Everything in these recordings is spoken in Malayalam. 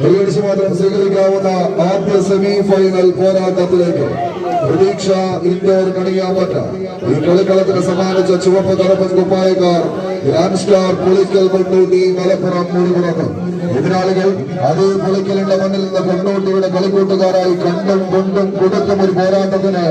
കൈയടിച്ച് മാത്രം സ്വീകരിക്കാവുന്ന ആദ്യ സെമി ഫൈനൽ പോരാട്ടത്തിലേക്ക് പ്രതീക്ഷ ഇൻഡോർ കണിയാമ്പറ്റ. ഈ കളിക്കളത്തിന് സമ്മാനിച്ച ചുവപ്പ് കറുപ്പൻ കുപ്പായക്കാർ ഗ്രാൻഡ് സ്റ്റാർ പുളിക്കൽ കൊണ്ടൂട്ടി മലപ്പുറം മുഴുവനും എതിരാളികൾ അതേ പുളിക്കലിന്റെ മണ്ണിൽ നിന്ന് കൊണ്ടോട്ടിയുടെ കളിക്കൂട്ടുകാരായി കണ്ടും കൊണ്ടും കൊടുക്കും ഒരു പോരാട്ടത്തിന്.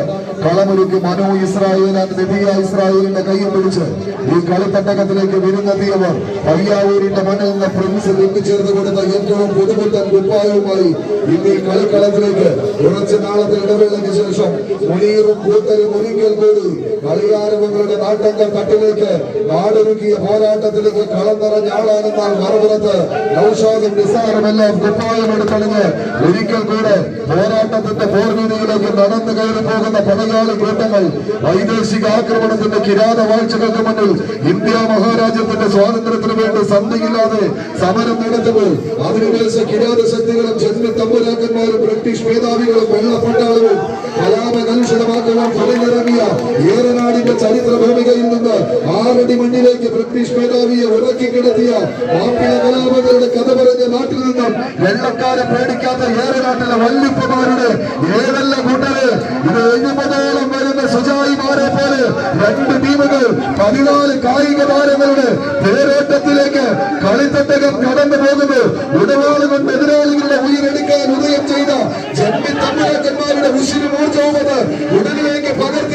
കളമൊരുക്കി മനു ഇസ്രായേൽ ആൻഡ് നിബിയ ഇസ്രായേലിന്റെ കൈയിൽ പിടിച്ച് ഈ കളിത്തട്ടകത്തിലേക്ക് വിരുന്നെത്തിയവർ പയ്യാവൂരിന്റെ മണ്ണിൽ നിന്ന് പ്രിൻസ് എത്തിച്ചേർന്ന് കൊടുത്ത ഏറ്റവും പുതുപുത്തൻ കുപ്പായവുമായി ഇന്ന് ഈ കളിക്കളത്തിലേക്ക് കുറച്ച് നാളത്തെ ഇടവേളയ്ക്ക് ശേഷം മുനീറും കൂട്ടരും ഒരിക്കൽ കൂടി കളിയാരവങ്ങളുടെ നാട്ടങ്ങൾ തട്ടിലേക്ക് നാടൊരുക്കിയ പോരാട്ടത്തിലേക്ക് കളം നിറഞ്ഞ ആളാണെന്നാൽ മറുപുറത്ത് നൌഷാദും നിസാറും എല്ലാം കുപ്പായം എടുത്തണിഞ്ഞ് ഒരിക്കൽ കൂടെ പോരാട്ടത്തിന്റെ പോർവീതിയിലേക്ക് നടന്നു കയറി പോകുന്ന പടയാളി തോട്ടങ്ങൾ വൈദേശിക ആക്രമണത്തിന്റെ കിരാത വാഴ്ചകൾക്ക് മുന്നിൽ ഇന്ത്യ മഹാരാജ്യത്തിന്റെ സ്വാതന്ത്ര്യത്തിന് വേണ്ടി സന്ധിയില്ലാതെ സമരം നടത്തുമ്പോൾ അധിനിവേശ കിരാത ശക്തികളും ജന്മി തമ്പുരാക്കന്മാരും ബ്രിട്ടീഷ് മേധാവികളും വെള്ളപ്പട്ടാളവും കലാപ കലുഷിതമാക്കുവാൻ പണിഞ്ഞിറങ്ങിയ ഏറനാടിന്റെ ചരിത്ര ഭൂമികയിൽ നിന്ന് ആറടി മണ്ണിലേക്ക് ബ്രിട്ടീഷ് മേധാവിയെ ഉറക്കി കിടത്തിയ മാപ്പിള കലാപകരുടെ കഥ പറഞ്ഞ നാട്ടിൽ നിന്നും വെള്ളക്കാരെ പേടിക്കാത്ത ഏറനാട്ടിലെ വല്ലിപ്പമാരുടെ ഏതല്ല കൂട്ടര് ഇത് എഴുപതോളം വരുന്ന സുജായിമാരെ പോലെ രണ്ട് ടീമുകൾ പതിനാല് കായിക താരങ്ങളുടെ പേരോട്ടത്തിലേക്ക് കളിത്തട്ടകം കടന്നു പോകുന്നു. ഇടപാട് കൊണ്ട് എതിരാളികളുടെ ഉയരെടുക്കാൻ ഉദയം ചെയ്ത ജന്മി തമ്പുരാക്കന്മാരുടെ ഉശിരി ഊർജവുമത് ഉടലിലേക്ക് പകർത്തി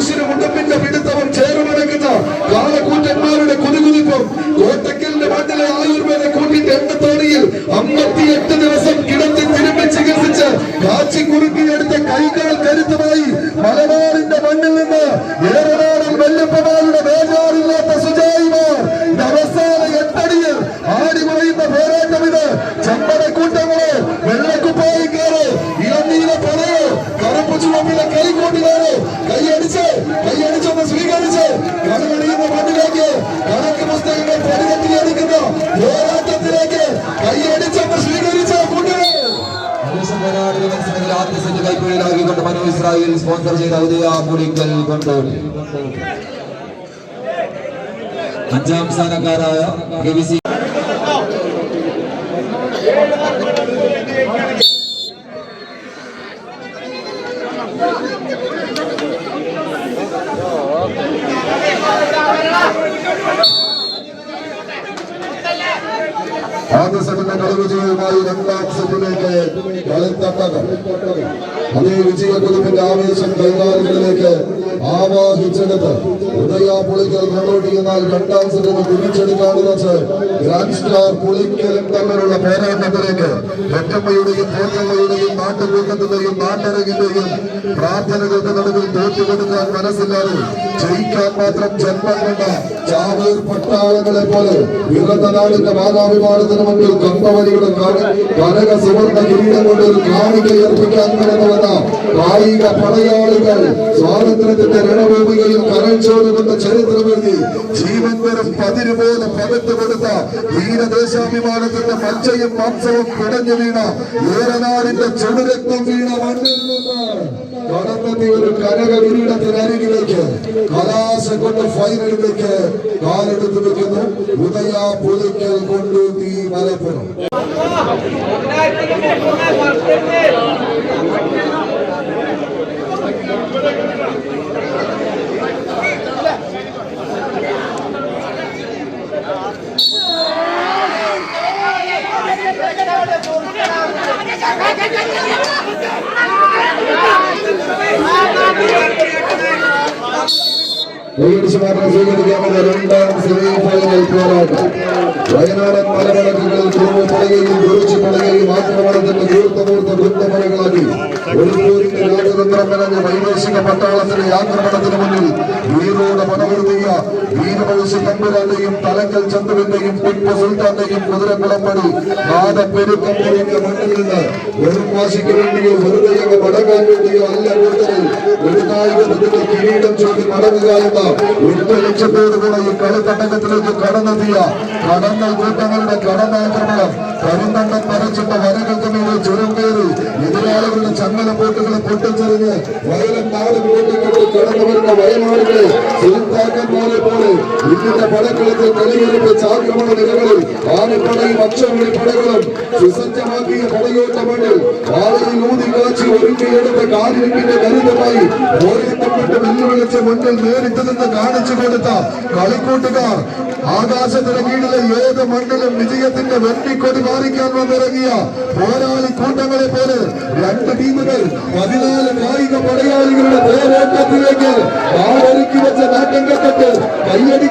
ഉശിരി ഉടമ്പിന്റെ പിടുത്തവും ചേരുമടക്കുന്ന കാലക്കൂറ്റന്മാരുടെ കുതികുതിപ്പും കോട്ടക്കലിന്റെ മണ്ണിലെ ആയുർവേദ കൂട്ടിന്റെ എണ്ണത്തോണിയിൽ അമ്പത്തിയെട്ട് മനു ഇസ്രായേൽ സ്പോൺസർ ചെയ്ത ഉദയ പുളിക്കൽ കൊണ്ടോടി അഞ്ചാം സ്ഥാനക്കാരായ കെ വി സി ആദ്യ സെറ്റിന്റെ കളി വിജയവുമായി രണ്ടാം സെറ്റിലേക്ക് കളിത്തട്ടകം അതേ വിജയക്കുതിപ്പിന്റെ ആവേശം കൈകാലുകളിലേക്ക് ആവാഹിച്ചെടുത്ത് ഉദയ പുളിക്കൽ മുന്നോട്ട് എന്നാൽ രണ്ടാം സെറ്റിന് തിരിച്ചെടുക്കാമെന്ന് വെച്ച് ഗ്രാൻഡ് സ്റ്റാർ പുളിക്കലും തമ്മിലുള്ള പോരാട്ടത്തിലേക്ക് പെറ്റമ്മയുടെയും പോറ്റമ്മയുടെയും നാട്ടുകൂട്ടത്തിന്റെയും നാട്ടരകിന്റെയും പ്രാർത്ഥനകൾക്ക് നടുവിൽ തോറ്റുകൊടുക്കാൻ മനസ്സില്ലാതെ ജയിക്കാൻ മാത്രം ജന്മം കൊണ്ട ചാവൂർ പട്ടാളങ്ങളെ പോലെ ഇറന്ന നാടിന്റെ മാതാഭിമാനത്തിന് മുമ്പിൽ കമ്പവലിയുടെ കനക സുവർണ കിരീടം കൊണ്ട് ഒരു കാണികയർപ്പിക്കാൻ കടന്നു വന്ന കായിക പടയാളികൾ സ്വാതന്ത്ര്യത്തിന്റെ രണഭൂമികയിൽ കരൾച്ചോട് കൊണ്ട് ചരിത്രമെഴുതി ജീവൻ വരും പതിര് പോലെ പകർത്തു കൊടുത്ത ധീരദേശാഭിമാനത്തിന്റെ മജ്ജയും മാംസവും പിടഞ്ഞു വീണ ഏറനാടിന്റെ ചെടുരക്തം വീണ മണ്ണിൽ ഒരു കനക കിരീടത്തിനരികിലേക്ക് കലാശ കൊണ്ട് ഫൈനലിലേക്ക് കാലെടുത്ത് വെക്കുന്നു ഉദയ പുലിക്കൽ കൊണ്ടൂത്തി മലപ്പുറം കൈയടിച്ച് മാത്രം സ്വീകരിക്കാവുന്ന രണ്ടാം സെമി ഫൈനൽ പോരാട്ടം വയനാടൻ വൃത്തമലകളാക്കി ഒളിപ്പൂരിന്റെ രാജതന്ത്രം നിറഞ്ഞ വൈദേശിക പട്ടാളത്തിലെ ആക്രമണത്തിന് മുന്നിൽ വീരോടെ പടവരുത്തിയ വീരമനുഷ്യ തമ്പുരാന്റെയും തലങ്കൽ ചന്തുവിന്റെയും ടിപ്പു സുൽത്താന്റെയും കുതിരക്കുളപ്പടി നാദപ്പെരുക്കം പൊഴിഞ്ഞ മണ്ണിൽ നിന്ന് വെറും വാശിക്ക് വേണ്ടിയോ വെറുതെ അങ്ങ് മടങ്ങാൻ വേണ്ടിയോ അല്ല കൂടുതൽ ഒരു കായികത്തിന്റെ കിരീടം ചൂടി മടങ്ങുക എന്ന ഒറ്റ ലക്ഷ്യത്തോടുകൂടെ ഈ കളിത്തട്ടകത്തിലേക്ക് കടന്നെത്തിയ കടന്നൽ കൂട്ടങ്ങളുടെ കടന്നാക്രമണം ಕರುಣನ್ನ ಪರಚಿಟ್ಟ ವರಗತ ಮೇಲೆ ಜುರಂಬೇರಿ எதிராளர்கள சம்மல போட்டுகளை பொட்டு சரிங்க வயலம் நாடு போட்டுக்கிட்டு கடந்து வருகிற வயல்நாடுகளை சிறுத்தாக்க போல போல ഇന്ത്യയുടെ പടക്കളത്തിൽ കളിയെടുപ്പിച്ച ആക്രമണ നിലകളിൽ ആനപ്പടയും അക്ഷമണി പടകളും സുസജ്ജമാക്കിയ പടയോട്ട മണ്ണിൽ ആലയിൽ ഊതി കാച്ചി ഒരുക്കിയെടുത്ത കാലിരിപ്പിന്റെ കരുതമായി ഓരോ വെല്ലുവിളിച്ച് മുന്നിൽ നേരിട്ട് നിന്ന് കാണിച്ചു കൊടുത്ത കളിക്കൂട്ടുകാർ. ആകാശത്തിന് കീഴിലെ ഏത് മണ്ണിലും വിജയത്തിന്റെ വെന്നിക്കൊടി മാറിക്കാൻ വന്നിറങ്ങിയ പോരാളി കൂട്ടങ്ങളെ പോലെ രണ്ട് ടീമുകൾ പതിനാല് കായിക പടയാളികളുടെ പോരാട്ടത്തിലേക്ക് ആളൊരുക്കി വെച്ച നാട്ടം കെട്ടിട്ട്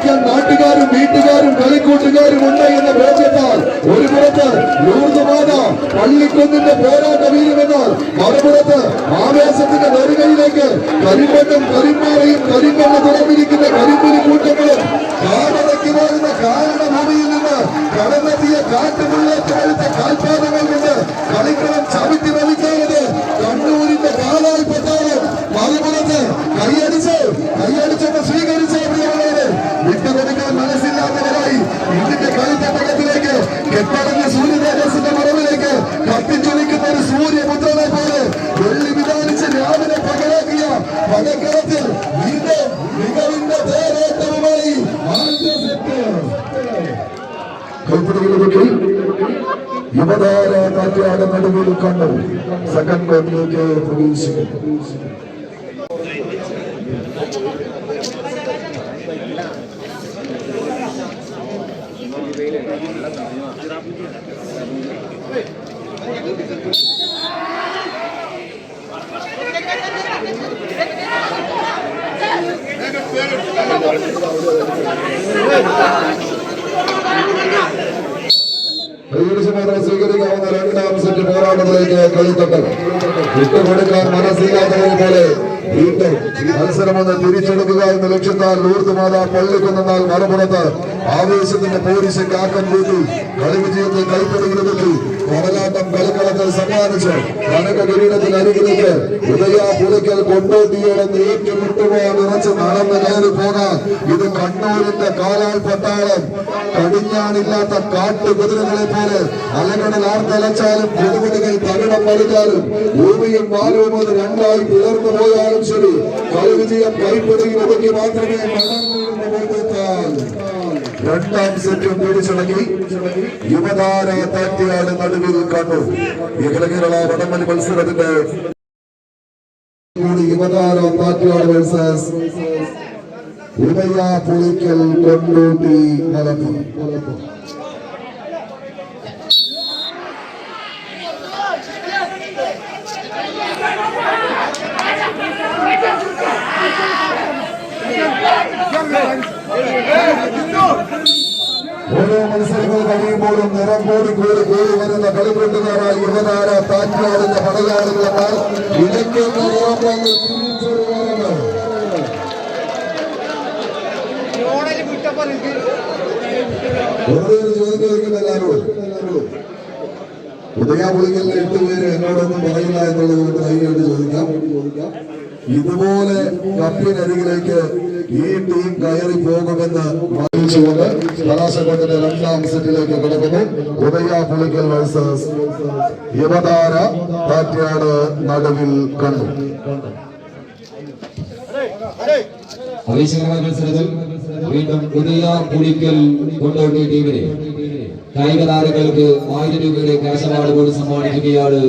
കൈയടിക്കാൻ നാട്ടുകാരും വീട്ടുകാരും കളിക്കൂട്ടുകാരും ഉണ്ട് എന്ന ബോധ്യത്താൽ ഒരു പുറത്ത് ലൂർദുമാത പള്ളിക്കൊന്നിന്റെ പോരാട്ട മികവിന്റെ തേരോട്ടവുമായി ആദ്യ സെറ്റ്. കൈപ്പിടികളിലേക്ക് യുവതാര കാറ്റാട നടുവിൽ കണ്ടു. സെക്കൻഡ് കോർട്ടിലേക്ക് പ്രവേശിക്കുന്നു Thank മാത്രം സ്വീകരിക്കാവുന്ന രണ്ടാം സെറ്റ് പോരാട്ടത്തിലേക്ക് കളിത്തട്ടം വിട്ടുകൊടുക്കാൻ മനസ്സില്ലാത്തവരെ പോലെ വീണ്ടും മത്സരമൊന്ന് തിരിച്ചെടുക്കുക എന്ന ലക്ഷ്യത്താൽ ലൂർത്ത് മാതാ പള്ളിക്കുന്നാൽ മറുപുറത്ത് ആവേശത്തിന്റെ പോലീസ് കാക്കം കൂട്ടി കളി വിജയത്തെ കൈപ്പിടിയിലെത്തി കടലാട്ടം കളിക്കളത്തിൽ സമ്മാനിച്ച് കനക കിരീടത്തിന് അരികിലേക്ക് ഉദയ പുലയ്ക്കൽ കൊണ്ടോട്ടിയോടൊന്ന് ഏറ്റുമുട്ടുവാൻ നിറച്ച് നടന്ന് കയറി പോകാൻ. ഇത് കണ്ണൂരിന്റെ കാലാൽ പട്ടാളം. കടിഞ്ഞാണില്ലാത്ത കാട്ടുകുതിരകളെ പോലെ അലകടൽ ആർത്തലച്ചാലും കൊടുകുടികൾ തകിടം വലിച്ചാലും ഭൂമിയും വാനവും അത് രണ്ടായി പിളർന്നു പോയാലും ശരി. കളി വിജയം കൈപ്പിടിയിൽ ഒതുക്കി മാത്രമേ ബോധ്യത്താൽ രണ്ടാം സെറ്റും പിടിച്ചടങ്ങി യുവതാര താറ്റിയാട് നടുവിൽ കണ്ടു കേരള വടംവലി മത്സരത്തിന്റെ യുവതാര താറ്റിയാട് വേഴ്സസ് പുളിക്കൽ കൊണ്ടൂട്ടി മലപ്പുറം. ഓരോ മത്സരങ്ങൾ കഴിയുമ്പോഴും നിറം കൂടി കൂടി കൂടി വരുന്ന കളിക്കൂട്ടുകാരായ യുവതാര താറ്റിയാടിന്റെ പടയാളികളെന്നാൽ ഇടയ്ക്ക് വെറുതെ ഒരു ചോദ്യം ചോദിക്കുന്ന എല്ലാവരോടും. ഉദയാപുളിക്കലിലെ എട്ട് പേര് എന്നോടൊന്നും പറയില്ല എന്നുള്ളത് കൊണ്ട് ധൈര്യമായിട്ട് ചോദിക്കാം. ഇതുപോലെ കപ്പിനരികിലേക്ക് ഈ ടീം കയറി പോകുമെന്ന് വായിച്ചുകൊണ്ട് കലാശക്കൊണ്ടിന്റെ രണ്ടാം സെറ്റിലേക്ക് കിടക്കുന്നു. ഉദയ പുളിക്കൽ വേഴ്സസ് യുവതാര കാറ്റാട് നടുവിൽ കണ്ടു. ആവേശകരമായ മത്സരത്തിൽ വീണ്ടും പുതിയ പുളിക്കൽ കൊണ്ടോട്ടി ടീമിനെ കായിക താരങ്ങൾക്ക് ആയിരം രൂപയുടെ ക്യാഷ് അവാർഡ് കൂടി സമ്മാനിക്കുകയാണ്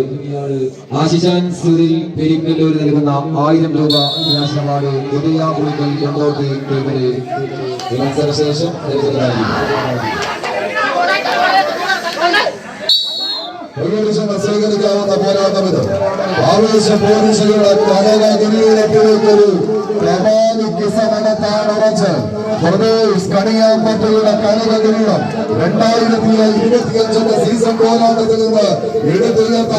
ആശിഷാൻ സുനിൽ പെരിക്കല്ലൂർ നൽകുന്ന ആയിരം രൂപ ക്യാഷ് അവാർഡ് പുളിക്കൽ കൊണ്ടോട്ടി ടീമിന്. ഈ ഒരുമിച്ച് സ്വീകരിക്കാവുന്ന പോരാട്ടം ഇത്. ആവേശ പോലീസുകളുടെ കനക കിരീടത്തിലേക്കൊരു പ്രഭാതി കിസ നടത്താൻ ഉറച്ച് പ്രദേശ് കണിയാമ്പറ്റയുടെ കനക രണ്ടായിരത്തി സീസൺ പോരാട്ടത്തിൽ നിന്ന് എടുത്തുയർത്ത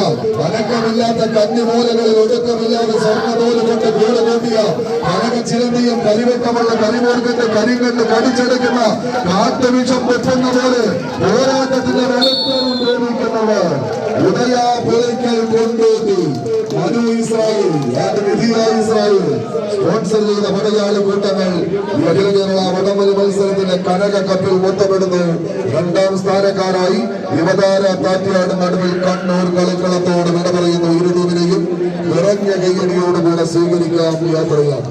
അനക്കമില്ലാത്ത കന്നിമൂലകളിൽ ഒടുക്കമില്ലാതെ സ്വർണതോൽ കൊണ്ട് കൂടെ കൂട്ടിയ കനക ചിരന്തിയും കരിവെക്കമുള്ള കരിമൂർഖന്റെ കരിങ്കണ്ട് കടിച്ചെടുക്കുന്ന കാട്ടുവിഷം വെപ്പുന്ന പോലെ പോരാട്ടത്തിന്റെ വെളുപ്പവും പ്രേമിക്കുന്നവർ Udaya Pulaykkal Kondotty. Manu Israel Israel. Sponsor ചെയ്ത പടയാളി കൂട്ടങ്ങൾ അഖില കേരള വടംവലി മത്സരത്തിന്റെ കനക കപ്പിൽ മൊത്തപ്പെടുന്നു. രണ്ടാം സ്ഥാനക്കാരായി യുവതാര താറ്റിയാട് നടുവിൽ കണ്ണൂർ കളിക്കളത്തോട് വിട പറയുന്നു ഇരു ടീമിനെയും നിറഞ്ഞ കയ്യടിയോടുകൂടെ സ്വീകരിക്കാം യാത്രയാണ്